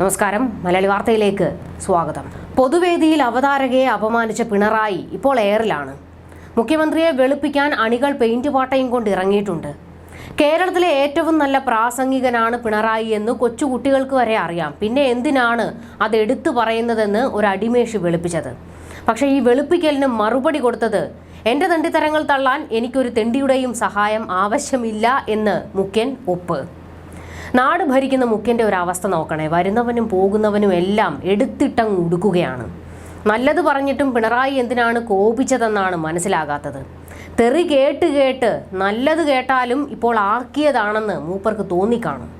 നമസ്കാരം. മലയാളി വാർത്തയിലേക്ക് സ്വാഗതം. പൊതുവേദിയിൽ അവതാരകയെ അപമാനിച്ച പിണറായി ഇപ്പോൾ എയറിലാണ്. മുഖ്യമന്ത്രിയെ വെളുപ്പിക്കാൻ അണികൾ പെയിന്റ് പാട്ടയും കൊണ്ട് ഇറങ്ങിയിട്ടുണ്ട്. കേരളത്തിലെ ഏറ്റവും നല്ല പ്രാസംഗികനാണ് പിണറായി എന്ന് കൊച്ചുകുട്ടികൾക്ക് വരെ അറിയാം. പിന്നെ എന്തിനാണ് അത് എടുത്തു പറയുന്നതെന്ന് ഒരു അടിമേഷി വെളുപ്പിച്ചത്? പക്ഷെ ഈ വെളുപ്പിക്കലിന് മറുപടി കൊടുത്തത് എന്റെ തെണ്ടിത്തരങ്ങൾ തള്ളാൻ എനിക്കൊരു തെണ്ടിയുടെയും സഹായം ആവശ്യമില്ല എന്ന് മുഖ്യൻ ഒപ്പ് നാട് ഭരിക്കുന്ന മുഖ്യന്റെ ഒരു അവസ്ഥ നോക്കണേ. വരുന്നവനും പോകുന്നവനും എല്ലാം എടുത്തിട്ടങ്ങ് ഉടുക്കുകയാണ്. നല്ലത് പറഞ്ഞിട്ടും പിണറായി എന്തിനാണ് കോപിച്ചതെന്നാണ് മനസ്സിലാകാത്തത്. തെറി കേട്ട് കേട്ട് നല്ലത് കേട്ടാലും ഇപ്പോൾ ആക്കിയതാണെന്ന് മൂപ്പർക്ക് തോന്നിക്കാണും.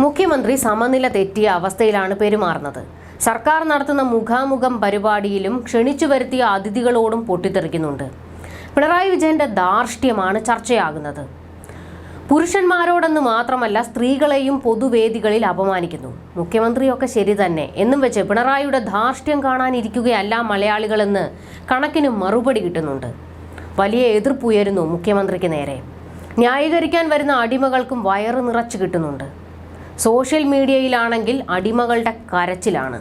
മുഖ്യമന്ത്രി സമനില തെറ്റിയ അവസ്ഥയിലാണ് പെരുമാറുന്നത്. സർക്കാർ നടത്തുന്ന മുഖാമുഖം പരിപാടിയിലും ക്ഷണിച്ചു വരുത്തിയ അതിഥികളോടും പൊട്ടിത്തെറിക്കുന്നുണ്ട്. പിണറായി വിജയന്റെ ധാർഷ്ട്യമാണ് ചർച്ചയാകുന്നത്. പുരുഷന്മാരോടെന്ന് മാത്രമല്ല സ്ത്രീകളെയും പൊതുവേദികളിൽ അപമാനിക്കുന്നു. മുഖ്യമന്ത്രിയൊക്കെ ശരി തന്നെ. എന്നും വെച്ച് പിണറായിയുടെ ധാർഷ്ട്യം കാണാനിരിക്കുകയല്ല മലയാളികളെന്ന് കണക്കിന് മറുപടി കിട്ടുന്നുണ്ട്. വലിയ എതിർപ്പുയരുന്നു മുഖ്യമന്ത്രിക്ക് നേരെ. ന്യായീകരിക്കാൻ വരുന്ന അടിമകൾക്കും വയറ് നിറച്ചു കിട്ടുന്നുണ്ട്. സോഷ്യൽ മീഡിയയിലാണെങ്കിൽ അടിമകളുടെ കരച്ചിലാണ്.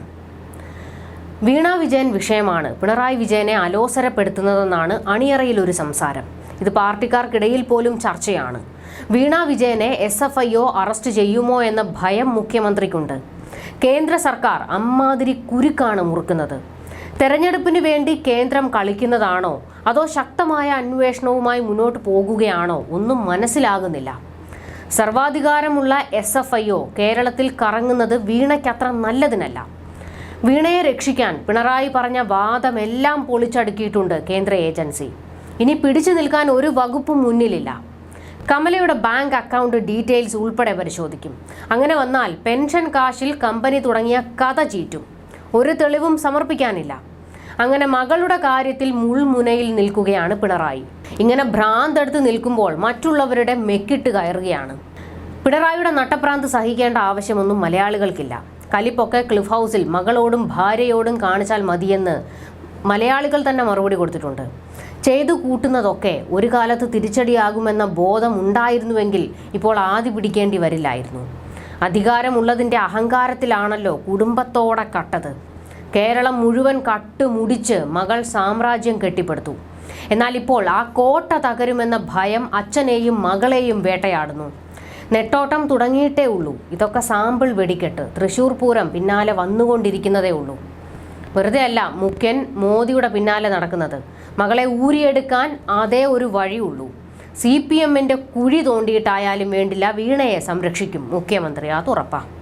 വീണാ വിജയൻ വിഷയമാണ്. പിണറായി വിജയനെ അലോസരപ്പെടുത്തുന്നതെന്നാണ് അണിയറയിലൊരു സംസാരം. ഇത് പാർട്ടിക്കാർക്കിടയിൽ പോലും ചർച്ചയാണ്. വീണ വിജയനെ S F I O arrest ചെയ്യുമോ എന്ന ഭയം മുഖ്യമന്ത്രിക്കുണ്ട്. കേന്ദ്ര സർക്കാർ അമ്മാതിരി കുരുക്കാണ് മുറുക്കുന്നത്. തെരഞ്ഞെടുപ്പിന് വേണ്ടി കേന്ദ്രം കളിക്കുന്നതാണോ? അതോ ശക്തമായ അന്വേഷണവുമായി മുന്നോട്ട് പോകുകയാണോ? ഒന്നും മനസ്സിലാകുന്നില്ല. സർവാധികാരമുള്ള എസ് എഫ് ഐ ഒ കേരളത്തിൽ കറങ്ങുന്നത് വീണയ്ക്കത്ര നല്ലതിനല്ല. വീണയെ രക്ഷിക്കാൻ പിണറായി പറഞ്ഞ വാദമെല്ലാം പൊളിച്ചടുക്കിയിട്ടുണ്ട് കേന്ദ്ര ഏജൻസി. ഇനി പിടിച്ചു നിൽക്കാൻ ഒരു വകുപ്പും മുന്നിലില്ല. കമലയുടെ ബാങ്ക് അക്കൗണ്ട് ഡീറ്റെയിൽസ് ഉൾപ്പെടെ പരിശോധിക്കും. അങ്ങനെ വന്നാൽ പെൻഷൻ കാശിൽ കമ്പനി തുടങ്ങിയ കഥ ചീറ്റും. ഒരു തെളിവും സമർപ്പിക്കാനില്ല. അങ്ങനെ മകളുടെ കാര്യത്തിൽ മുൾമുനയിൽ നിൽക്കുകയാണ് പിണറായി. ഇങ്ങനെ ഭ്രാന്തെടുത്ത് നിൽക്കുമ്പോൾ മറ്റുള്ളവരുടെ മെക്കിട്ട് കയറുകയാണ്. പിണറായിയുടെ നട്ടപ്രാന്ത് സഹിക്കേണ്ട ആവശ്യമൊന്നും മലയാളികൾക്കില്ല. കലിപ്പൊക്കെ ക്ലിഫ് ഹൗസിൽ മകളോടും ഭാര്യയോടും കാണിച്ചാൽ മതിയെന്ന് മലയാളികൾ തന്നെ മറുപടി കൊടുത്തിട്ടുണ്ട്. ചെയ്തു കൂട്ടുന്നതൊക്കെ ഒരു കാലത്ത് തിരിച്ചടിയാകുമെന്ന ബോധം ഉണ്ടായിരുന്നുവെങ്കിൽ ഇപ്പോൾ ആദ്യ പിടിക്കേണ്ടി വരില്ലായിരുന്നു. അധികാരമുള്ളതിന്റെ അഹങ്കാരത്തിലാണല്ലോ കുടുംബത്തോടെ കട്ടത്. കേരളം മുഴുവൻ കട്ടുമുടിച്ച് മകൾ സാമ്രാജ്യം കെട്ടിപ്പടുത്തു. എന്നാൽ ഇപ്പോൾ ആ കോട്ട തകരുമെന്ന ഭയം അച്ഛനെയും മകളെയും വേട്ടയാടുന്നു. നെട്ടോട്ടം തുടങ്ങിയിട്ടേ ഉള്ളൂ. ഇതൊക്കെ സാമ്പിൾ വെടിക്കെട്ട്. തൃശൂർ പൂരം പിന്നാലെ വന്നുകൊണ്ടിരിക്കുന്നതേ ഉള്ളൂ. വെറുതെ അല്ല മുഖ്യൻ മോദിയുടെ പിന്നാലെ നടക്കുന്നത്. മകളെ ഊരിയെടുക്കാൻ അതേ ഒരു വഴിയുള്ളൂ. സി പി എമ്മിന്റെ കുഴി തോണ്ടിയിട്ടായാലും വേണ്ടില്ല വീണയെ സംരക്ഷിക്കും. മുഖ്യമന്ത്രി അത് ഉറപ്പാണ്